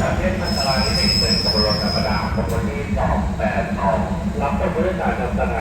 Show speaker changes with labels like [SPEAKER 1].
[SPEAKER 1] จากเทศพันตรายที่เป็นตกรงธรรมดาของวันกติสองแปดสองรับต้นบริษัทนำตลาด